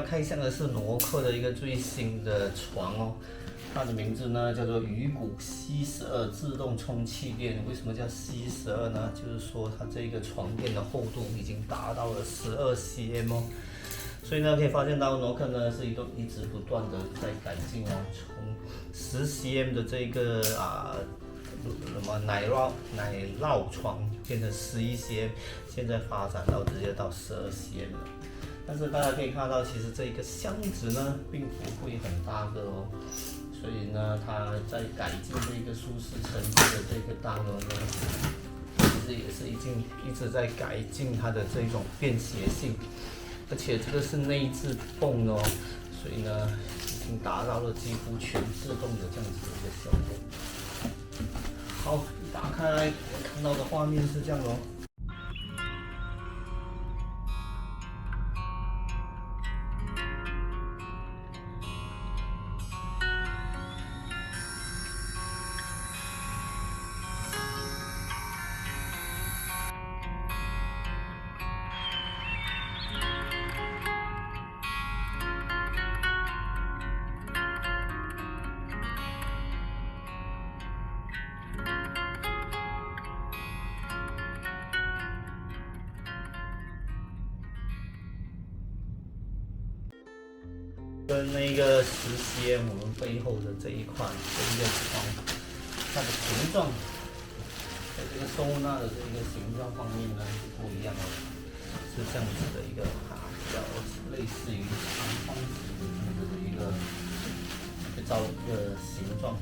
要开箱的是挪克的一个最新的床哦，它的名字呢叫做鱼骨 C 十二自动充气垫。为什么叫 C 十二呢？就是说它这个床垫的厚度已经达到了十二 cm 哦。所以呢，可以发现到挪克呢是一个一直不断的在改进哦，从十 cm 的这个啊什么奶酪奶酪床变成十一 cm，现在发展到直接到十二 cm 了。但是大家可以看到，其实这一个箱子呢，并不会很大个哦，所以呢，它在改进这个舒适程度的这个当中呢，其实也是已经一直在改进它的这种便携性，而且这个是内置泵哦，所以呢，已经达到了几乎全自动的这样子的一个效果。好，打开来看到的画面是这样哦。跟那个十 cm 我们背后的这一块这一个床，它的形状，在这个收纳的这个形状方面呢是不一样的，是这样子的一个啊，比较类似于长方形的一个一个造一个形状，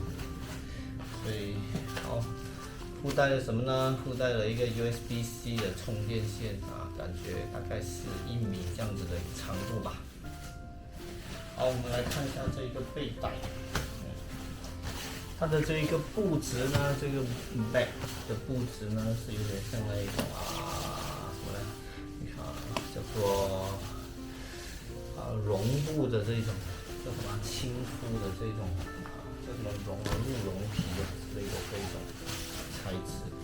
所以好，附带了什么呢？附带了一个 USB-C 的充电线啊，感觉大概是一米这样子的长度吧。好，我们来看一下这一个背带，它的这一个布置呢，这个 back 的布置呢是有点像那一种啊什么呢？你看啊，叫做啊绒布的这种，叫什么亲肤的这种，叫什么绒鹿绒皮的之类的这种材质。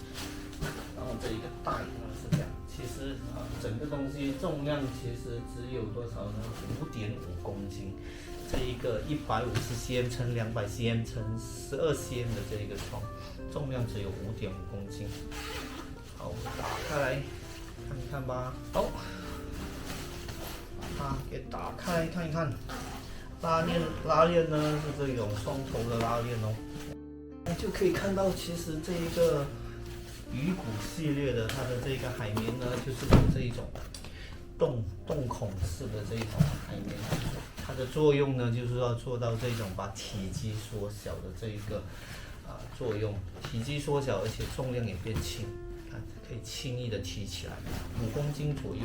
这一个带呢是这样，其实啊整个东西重量其实只有多少呢？五点五公斤。这一个一百五十 cm 乘两百 cm 乘十二 cm 的这一个床，重量只有五点五公斤。好，我们打开来看一看吧。好，把它给打开看一看。拉链拉链呢是这种双头的拉链哦，就可以看到其实这一个鱼骨系列的它的这个海绵呢，就是有这一种洞洞孔式的这一种海绵。它的作用呢，就是要做到这种把体积缩小的这一个啊作用，体积缩小，而且重量也变轻，看可以轻易的提起来，五公斤左右。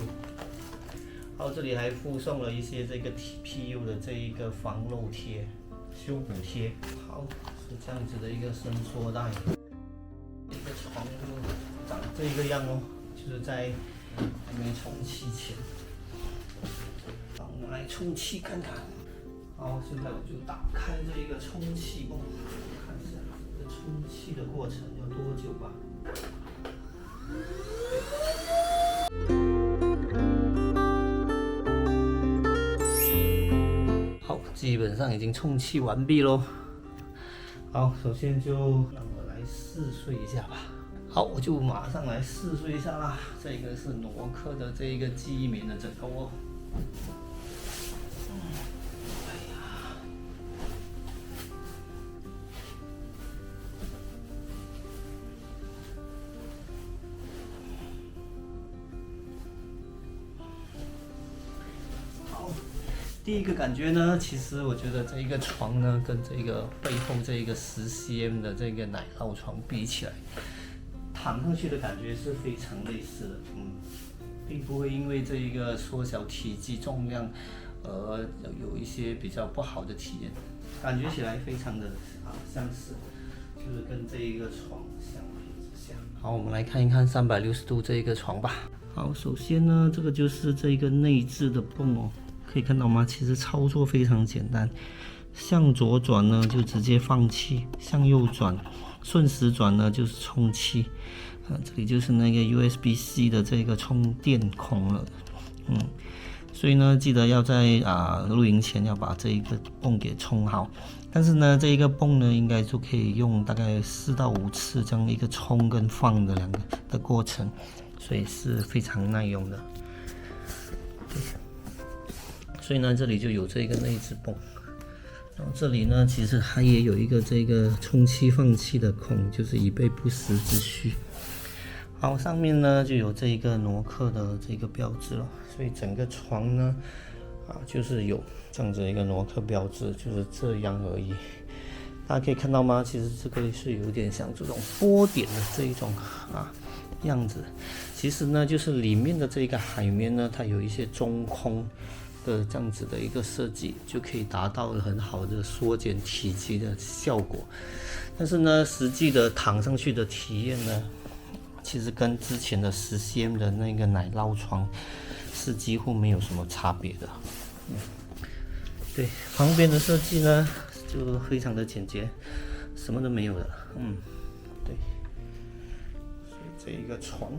好，这里还附送了一些这个 TPU 的这一个防漏贴、修补贴。好，是这样子的一个伸缩带，长这个样哦，就是在还没充气前我们。来充气看看，好，现在我就打开这一个充气泵，看一下这个充气的过程要多久吧。好，基本上已经充气完毕喽。好，首先就让我来试睡一下吧。我就马上来试睡一下啦。这个是挪克的这一个记忆棉的枕头哦。第一个感觉呢，其实我觉得这一个床呢，跟这个背后这一个十 cm 的这个奶酪床比起来，躺上去的感觉是非常类似的，嗯，并不会因为这一个缩小体积重量而有一些比较不好的体验，感觉起来非常的啊相似，就是跟这一个床相比之下。好，我们来看一看三百六十度这一个床吧。好，首先呢，这个就是这一个内置的泵哦。可以看到吗？其实操作非常简单，向左转呢就直接放气，向右转顺时转呢就是充气。啊，这里就是那个 USB-C 的这个充电孔了。嗯，所以呢，记得要在啊露营前要把这一个泵给充好。但是呢，这一个泵呢，应该就可以用大概四到五次这样一个冲跟放的两个的过程，所以是非常耐用的。所以呢，这里就有这个内置泵。然后这里呢，其实它也有一个这个充气放气的孔，就是以备不时之需。好，上面呢就有这一个挪克的这个标志了。所以整个床呢，啊，就是有这样子一个挪克标志，就是这样而已。大家可以看到吗？其实这个是有点像这种波点的这一种啊样子。其实呢，就是里面的这个海绵呢，它有一些中空。这样子的一个设计，就可以达到很好的缩减体积的效果。但是呢，实际的躺上去的体验呢，其实跟之前的十 cm 的那个奶酪床是几乎没有什么差别的。嗯，对，旁边的设计呢就非常的简洁，什么都没有的。嗯，对，所以这一个床。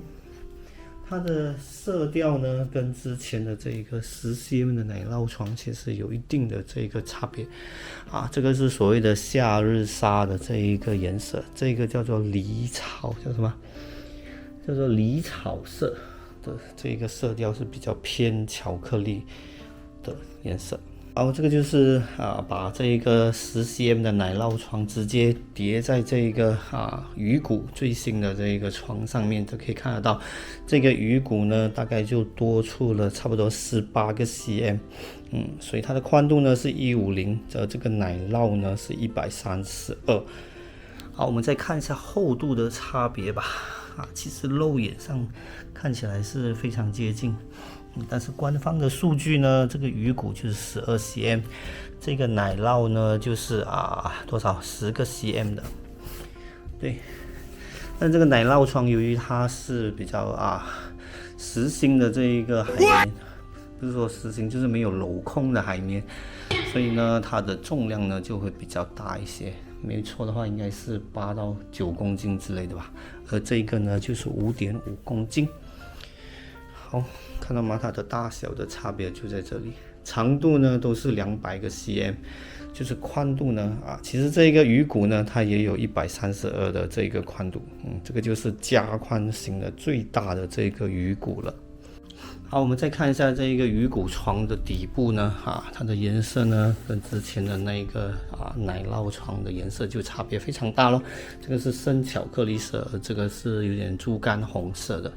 它的色调呢，跟之前的这一个十 cm 的奶酪床其实有一定的这个差别，啊，这个是所谓的夏日纱的这一个颜色，这个叫做梨草，叫什么？叫做梨草色的这个色调是比较偏巧克力的颜色。然后这个就是啊，把这一个十 cm 的奶酪床直接叠在这一个啊鱼骨最新的这一个床上面，就可以看得到，这个鱼骨呢大概就多出了差不多十八个 cm，嗯，所以它的宽度呢是一五零，而这个奶酪呢是一百三十二。好，我们再看一下厚度的差别吧。啊，其实肉眼上看起来是非常接近。但是官方的数据呢，这个鱼骨就是十二 cm，这个奶酪呢就是啊多少十个 cm 的，对。但这个奶酪床由于它是比较啊实心的这一个海绵，不是说实心就是没有镂空的海绵，所以呢它的重量呢就会比较大一些。没错的话应该是八到九公斤之类的吧，而这个呢就是五点五公斤。好，看到吗？它的大小的差别就在这里，长度呢都是两百个 cm，就是宽度呢啊，其实这个鱼骨呢，它也有一百三十二的这个宽度，嗯，这个就是加宽型的最大的这个鱼骨了。好，我们再看一下这一个鱼骨床的底部呢，啊，它的颜色呢跟之前的那个啊奶酪床的颜色就差别非常大咯。这个是深巧克力色，这个是有点猪肝红色的，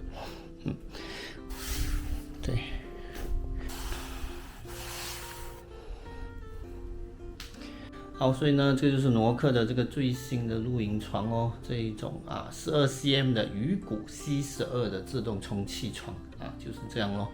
嗯。好，所以呢，这就是挪客的这个最新的露营床哦，这一种啊，十二 cm 的鱼骨 C 十二的自动充气床。啊，就是这样咯。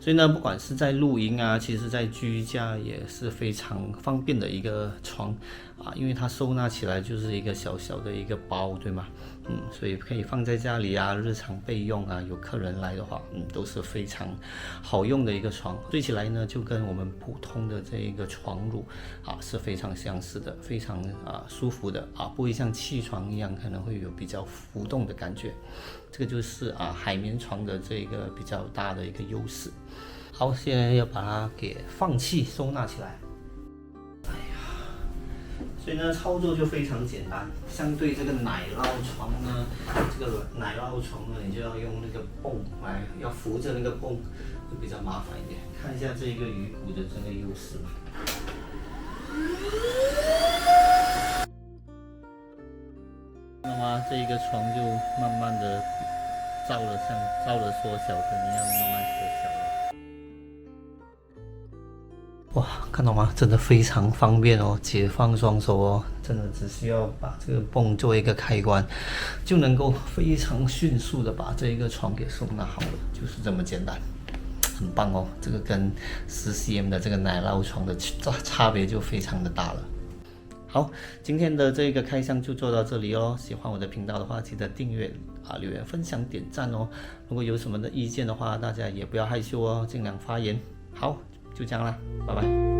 所以呢，不管是在露营啊，其实在居家也是非常方便的一个床啊，因为它收纳起来就是一个小小的一个包，对吗？嗯，所以可以放在家里啊，日常备用啊，有客人来的话，嗯，都是非常好用的一个床。睡起来呢，就跟我们普通的这一个床褥啊是非常相似的，非常啊舒服的啊，不会像气床一样可能会有比较浮动的感觉。这个就是啊海绵床的这个比较大的一个优势。好，现在要把它给放气收纳起来。哎呀，所以呢操作就非常简单。相对这个奶酪床呢，这个奶酪床呢，你就要用那个泵来，要扶着那个泵，会比较麻烦一点。看一下这个鱼骨的这个优势。那么这一个床就慢慢的照了像照了缩小灯一样，慢慢缩小了。哇，看到吗？真的非常方便哦，解放双手哦，真的只需要把这个泵做一个开关，就能够非常迅速的把这一个床给收纳好了，就是这么简单，很棒哦。这个跟十 cm 的这个奶酪床的差差别就非常的大了。好，今天的这个开箱就做到这里哦。喜欢我的频道的话，记得订阅啊、留言、分享、点赞哦。如果有什么的意见的话，大家也不要害羞哦，尽量发言。好。就这样啦，拜拜。